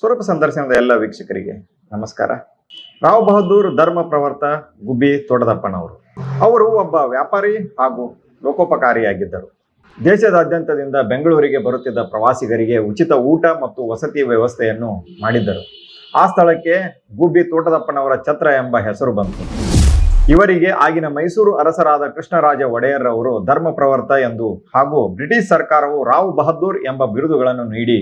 ಸ್ವರೂಪ ಸಂದರ್ಶನದ ಎಲ್ಲ ವೀಕ್ಷಕರಿಗೆ ನಮಸ್ಕಾರ. ರಾವ್ ಬಹದ್ದೂರ್ ಧರ್ಮ ಪ್ರವರ್ತ ಗುಬ್ಬಿ ತೋಟದಪ್ಪನವರು ಅವರು ಒಬ್ಬ ವ್ಯಾಪಾರಿ ಹಾಗೂ ಲೋಕೋಪಕಾರಿಯಾಗಿದ್ದರು. ದೇಶದಾದ್ಯಂತದಿಂದ ಬೆಂಗಳೂರಿಗೆ ಬರುತ್ತಿದ್ದ ಪ್ರವಾಸಿಗರಿಗೆ ಉಚಿತ ಊಟ ಮತ್ತು ವಸತಿ ವ್ಯವಸ್ಥೆಯನ್ನು ಮಾಡಿದ್ದರು. ಆ ಸ್ಥಳಕ್ಕೆ ಗುಬ್ಬಿ ತೋಟದಪ್ಪನವರ ಛತ್ರ ಎಂಬ ಹೆಸರು ಬಂತು. ಇವರಿಗೆ ಆಗಿನ ಮೈಸೂರು ಅರಸರಾದ ಕೃಷ್ಣರಾಜ ಒಡೆಯರ್ ಅವರು ಧರ್ಮ ಪ್ರವರ್ತ ಎಂದು ಹಾಗೂ ಬ್ರಿಟಿಷ್ ಸರ್ಕಾರವು ರಾವ್ ಬಹದ್ದೂರ್ ಎಂಬ ಬಿರುದುಗಳನ್ನು ನೀಡಿ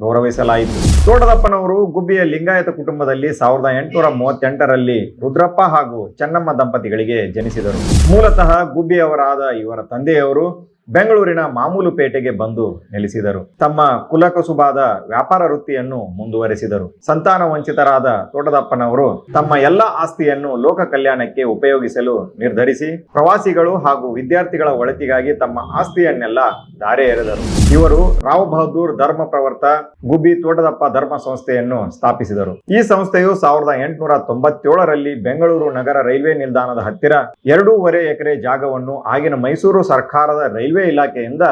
ಗೌರವಿಸಲಾಯಿತು. ತೋಟದಪ್ಪನವರು ಗುಬ್ಬಿಯ ಲಿಂಗಾಯತ ಕುಟುಂಬದಲ್ಲಿ ಸಾವಿರದ ಎಂಟುನೂರ ಮೂವತ್ತೆಂಟರಲ್ಲಿ ರುದ್ರಪ್ಪ ಹಾಗೂ ಚೆನ್ನಮ್ಮ ದಂಪತಿಗಳಿಗೆ ಜನಿಸಿದರು. ಮೂಲತಃ ಗುಬ್ಬಿಯವರಾದ ಇವರ ತಂದೆಯವರು ಬೆಂಗಳೂರಿನ ಮಾಮೂಲು ಪೇಟೆಗೆ ಬಂದು ನೆಲೆಸಿದರು. ತಮ್ಮ ಕುಲಕಸುಬಾದ ವ್ಯಾಪಾರ ವೃತ್ತಿಯನ್ನು ಮುಂದುವರೆಸಿದರು. ಸಂತಾನ ವಂಚಿತರಾದ ತೋಟದಪ್ಪನವರು ತಮ್ಮ ಎಲ್ಲ ಆಸ್ತಿಯನ್ನು ಲೋಕ ಕಲ್ಯಾಣಕ್ಕೆ ಉಪಯೋಗಿಸಲು ನಿರ್ಧರಿಸಿ, ಪ್ರವಾಸಿಗಳು ಹಾಗೂ ವಿದ್ಯಾರ್ಥಿಗಳ ಒಳತಿಗಾಗಿ ತಮ್ಮ ಆಸ್ತಿಯನ್ನೆಲ್ಲ ದಾರೆ ಎರೆದರು. ಇವರು ರಾವ್ ಬಹದ್ದೂರ್ ಧರ್ಮ ಪ್ರವರ್ತ ಗುಬ್ಬಿ ತೋಟದಪ್ಪ ಧರ್ಮ ಸಂಸ್ಥೆಯನ್ನು ಸ್ಥಾಪಿಸಿದರು. ಈ ಸಂಸ್ಥೆಯು ಸಾವಿರದ ಎಂಟುನೂರ ತೊಂಬತ್ತೇಳರಲ್ಲಿ ಬೆಂಗಳೂರು ನಗರ ರೈಲ್ವೆ ನಿಲ್ದಾಣದ ಹತ್ತಿರ ಎರಡೂವರೆ ಎಕರೆ ಜಾಗವನ್ನು ಆಗಿನ ಮೈಸೂರು ಸರ್ಕಾರದ ರೈಲ್ವೆ ಇಲಾಖೆಯಿಂದ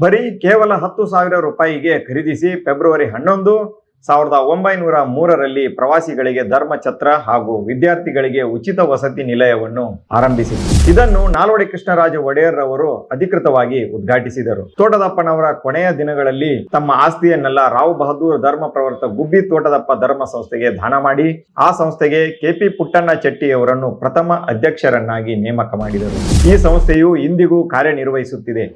ಬರೀ ಕೇವಲ ಹತ್ತು ಸಾವಿರ ರೂಪಾಯಿಗೆ ಖರೀದಿಸಿ ಫೆಬ್ರವರಿ ಹನ್ನೊಂದು ಸಾವಿರದ ಒಂಬೈನೂರ ಮೂರರಲ್ಲಿ ಪ್ರವಾಸಿಗಳಿಗೆ ಧರ್ಮಛತ್ರ ಹಾಗೂ ವಿದ್ಯಾರ್ಥಿಗಳಿಗೆ ಉಚಿತ ವಸತಿ ನಿಲಯವನ್ನು ಆರಂಭಿಸಿದರು. ಇದನ್ನು ನಾಲ್ವಡಿ ಕೃಷ್ಣರಾಜ ಒಡೆಯರ್ ಅವರು ಅಧಿಕೃತವಾಗಿ ಉದ್ಘಾಟಿಸಿದರು. ತೋಟದಪ್ಪನವರ ಕೊನೆಯ ದಿನಗಳಲ್ಲಿ ತಮ್ಮ ಆಸ್ತಿಯನ್ನೆಲ್ಲ ರಾವ್ ಬಹದ್ದೂರ್ ಧರ್ಮ ಪ್ರವರ್ತ ಗುಬ್ಬಿ ತೋಟದಪ್ಪ ಧರ್ಮ ಸಂಸ್ಥೆಗೆ ದಾನ ಮಾಡಿ, ಆ ಸಂಸ್ಥೆಗೆ ಕೆಪಿ ಪುಟ್ಟಣ್ಣ ಚೆಟ್ಟಿಯವರನ್ನು ಪ್ರಥಮ ಅಧ್ಯಕ್ಷರನ್ನಾಗಿ ನೇಮಕ ಮಾಡಿದರು. ಈ ಸಂಸ್ಥೆಯು ಇಂದಿಗೂ ಕಾರ್ಯನಿರ್ವಹಿಸುತ್ತಿದೆ.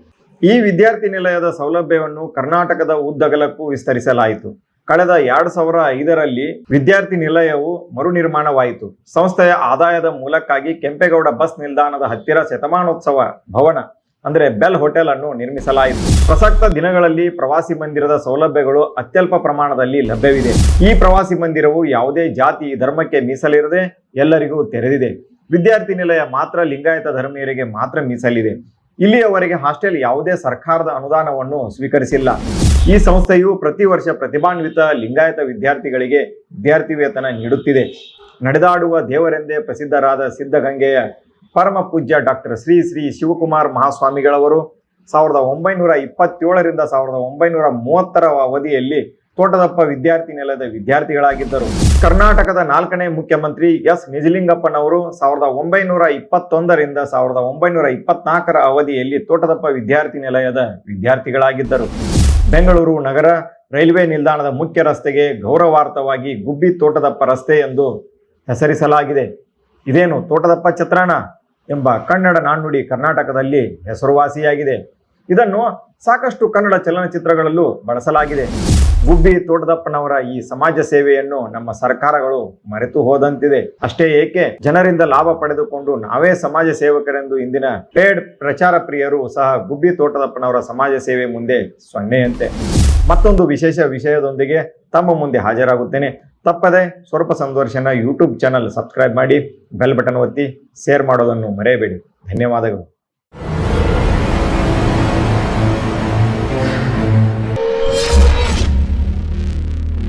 ಈ ವಿದ್ಯಾರ್ಥಿ ನಿಲಯದ ಸೌಲಭ್ಯವನ್ನು ಕರ್ನಾಟಕದ ಉದ್ದಗಲಕ್ಕೂ ವಿಸ್ತರಿಸಲಾಯಿತು. ಕಳೆದ ಎರಡ್ ಸಾವಿರ ಐದರಲ್ಲಿ ವಿದ್ಯಾರ್ಥಿ ನಿಲಯವು ಮರು ನಿರ್ಮಾಣವಾಯಿತು ಸಂಸ್ಥೆಯ ಆದಾಯದ ಮೂಲಕ್ಕಾಗಿ ಕೆಂಪೇಗೌಡ ಬಸ್ ನಿಲ್ದಾಣದ ಹತ್ತಿರ ಶತಮಾನೋತ್ಸವ ಭವನ, ಅಂದ್ರೆ ಬೆಲ್ ಹೋಟೆಲ್ ಅನ್ನು ನಿರ್ಮಿಸಲಾಯಿತು. ಪ್ರಸಕ್ತ ದಿನಗಳಲ್ಲಿ ಪ್ರವಾಸಿ ಮಂದಿರದ ಸೌಲಭ್ಯಗಳು ಅತ್ಯಲ್ಪ ಪ್ರಮಾಣದಲ್ಲಿ ಲಭ್ಯವಿದೆ. ಈ ಪ್ರವಾಸಿ ಮಂದಿರವು ಯಾವುದೇ ಜಾತಿ, ಧರ್ಮಕ್ಕೆ ಮೀಸಲಿರದೆ ಎಲ್ಲರಿಗೂ ತೆರೆದಿದೆ. ವಿದ್ಯಾರ್ಥಿ ನಿಲಯ ಮಾತ್ರ ಲಿಂಗಾಯತ ಧರ್ಮೀಯರಿಗೆ ಮಾತ್ರ ಮೀಸಲಿದೆ. ಇಲ್ಲಿಯವರೆಗೆ ಹಾಸ್ಟೆಲ್ ಯಾವುದೇ ಸರ್ಕಾರದ ಅನುದಾನವನ್ನು ಸ್ವೀಕರಿಸಿಲ್ಲ. ಈ ಸಂಸ್ಥೆಯು ಪ್ರತಿ ವರ್ಷ ಪ್ರತಿಭಾನ್ವಿತ ಲಿಂಗಾಯತ ವಿದ್ಯಾರ್ಥಿಗಳಿಗೆ ವಿದ್ಯಾರ್ಥಿ ವೇತನ ನೀಡುತ್ತಿದೆ. ನಡೆದಾಡುವ ದೇವರೆಂದೇ ಪ್ರಸಿದ್ಧರಾದ ಸಿದ್ಧಗಂಗೆಯ ಪರಮ ಪೂಜ್ಯ ಡಾಕ್ಟರ್ ಶ್ರೀ ಶ್ರೀ ಶಿವಕುಮಾರ್ ಮಹಾಸ್ವಾಮಿಗಳವರು ಸಾವಿರದ ಒಂಬೈನೂರ ಇಪ್ಪತ್ತೇಳರಿಂದ ಸಾವಿರದ ಒಂಬೈನೂರ ಮೂವತ್ತರ ಅವಧಿಯಲ್ಲಿ ತೋಟದಪ್ಪ ವಿದ್ಯಾರ್ಥಿ ನೆಲದ ವಿದ್ಯಾರ್ಥಿಗಳಾಗಿದ್ದರು. ಕರ್ನಾಟಕದ ನಾಲ್ಕನೇ ಮುಖ್ಯಮಂತ್ರಿ ಎಸ್. ನಿಜಲಿಂಗಪ್ಪನವರು ಸಾವಿರದ ಒಂಬೈನೂರ ಇಪ್ಪತ್ತೊಂದರಿಂದ ಸಾವಿರದ ಒಂಬೈನೂರ ಇಪ್ಪತ್ನಾಲ್ಕರ ಅವಧಿಯಲ್ಲಿ ತೋಟದಪ್ಪ ವಿದ್ಯಾರ್ಥಿ ನಿಲಯದ ವಿದ್ಯಾರ್ಥಿಗಳಾಗಿದ್ದರು. ಬೆಂಗಳೂರು ನಗರ ರೈಲ್ವೆ ನಿಲ್ದಾಣದ ಮುಖ್ಯ ರಸ್ತೆಗೆ ಗೌರವಾರ್ಥವಾಗಿ ಗುಬ್ಬಿ ತೋಟದಪ್ಪ ರಸ್ತೆ ಎಂದು ಹೆಸರಿಸಲಾಗಿದೆ. ಇದೇನು ತೋಟದಪ್ಪ ಚಿತ್ರಣ ಎಂಬ ಕನ್ನಡ ನಾಣ್ಣುಡಿ ಕರ್ನಾಟಕದಲ್ಲಿ ಹೆಸರುವಾಸಿಯಾಗಿದೆ. ಇದನ್ನು ಸಾಕಷ್ಟು ಕನ್ನಡ ಚಲನಚಿತ್ರಗಳಲ್ಲೂ ಬಳಸಲಾಗಿದೆ. ಗುಬ್ಬಿ ತೋಟದಪ್ಪನವರ ಈ ಸಮಾಜ ಸೇವೆಯನ್ನು ನಮ್ಮ ಸರ್ಕಾರಗಳು ಮರೆತು ಹೋದಂತಿದೆ. ಅಷ್ಟೇ ಏಕೆ, ಜನರಿಂದ ಲಾಭ ಪಡೆದುಕೊಂಡು ನಾವೇ ಸಮಾಜ ಸೇವಕರೆಂದು ಇಂದಿನ ಪೇಡ್ ಪ್ರಚಾರ ಪ್ರಿಯರು ಸಹ ಗುಬ್ಬಿ ತೋಟದಪ್ಪನವರ ಸಮಾಜ ಸೇವೆ ಮುಂದೆ ಸೊನ್ನೆಯಂತೆ. ಮತ್ತೊಂದು ವಿಶೇಷ ವಿಷಯದೊಂದಿಗೆ ತಮ್ಮ ಮುಂದೆ ಹಾಜರಾಗುತ್ತೇನೆ. ತಪ್ಪದೆ ಸ್ವರೂಪ ಸಂದರ್ಶನ ಯೂಟ್ಯೂಬ್ ಚಾನಲ್ ಸಬ್ಸ್ಕ್ರೈಬ್ ಮಾಡಿ, ಬೆಲ್ ಬಟನ್ ಒತ್ತಿ, ಶೇರ್ ಮಾಡೋದನ್ನು ಮರೆಯಬೇಡಿ. ಧನ್ಯವಾದಗಳು.